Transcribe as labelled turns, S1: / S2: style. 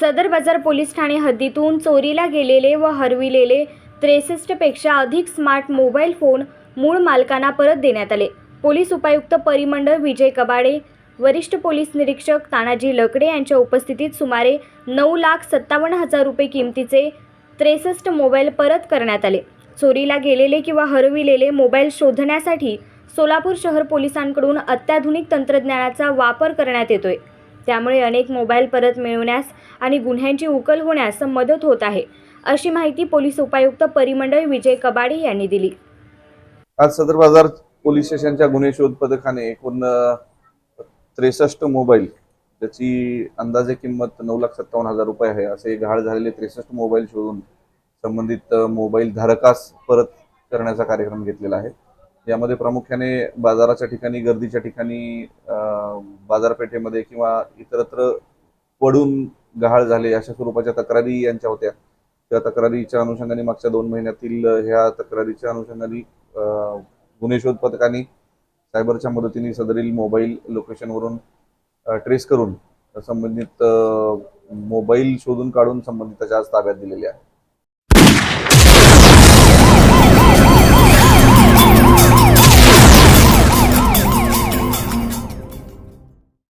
S1: सदर बाजार पोलीस ठाणे हद्दीतून चोरीला गेलेले व हरविलेले त्रेसष्टपेक्षा अधिक स्मार्ट मोबाईल फोन मूळ मालकांना परत देण्यात आले. पोलीस उपायुक्त परिमंडळ विजय कबाडे वरिष्ठ पोलीस निरीक्षक तानाजी लकडे यांच्या उपस्थितीत सुमारे नऊ लाख सत्तावन्न हजार रुपये किमतीचे त्रेसष्ट मोबाईल परत करण्यात आले. चोरीला गेलेले किंवा हरविलेले मोबाईल शोधण्यासाठी सोलापूर शहर पोलिसांकडून अत्याधुनिक तंत्रज्ञानाचा वापर करण्यात येतोय. त्यामुळे अनेक मोबाईल परत मिळवण्यास आणि गुन्ह्यांची उकल होण्यास मदत होत आहे अशी माहिती पोलीस उपायुक्त परिमंडळ विजय कबाडे यांनी दिली.
S2: आज सदर बाजार पोलीस स्टेशनच्या गुन्हे शोध पथकाने एकूण त्रेसष्ट मोबाईल त्याची अंदाजे किंमत नऊ लाख सत्तावन्न हजार रुपये आहे असे घाळ झालेले त्रेसष्ट मोबाईल शोधून संबंधित मोबाईल धारकास परत करण्याचा कार्यक्रम घेतलेला आहे. यामध्ये प्रामुख्याने बाजाराच्या ठिकाणी गर्दीच्या ठिकाणी बाजारपेठेमध्ये किंवा इतरत्र पडून गहाळ झाले अशा स्वरूपाच्या तक्रारी यांच्या होत्या. त्या तक्रारीच्या अनुषंगाने मागच्या दोन महिन्यातील ह्या तक्रारीच्या अनुषंगाने गुन्हे शोध पथकाने सायबरच्या मदतीने सदरील मोबाईल लोकेशनवरून ट्रेस करून संबंधित मोबाईल शोधून काढून संबंधिताच्या आज ताब्यात दिलेले आहे.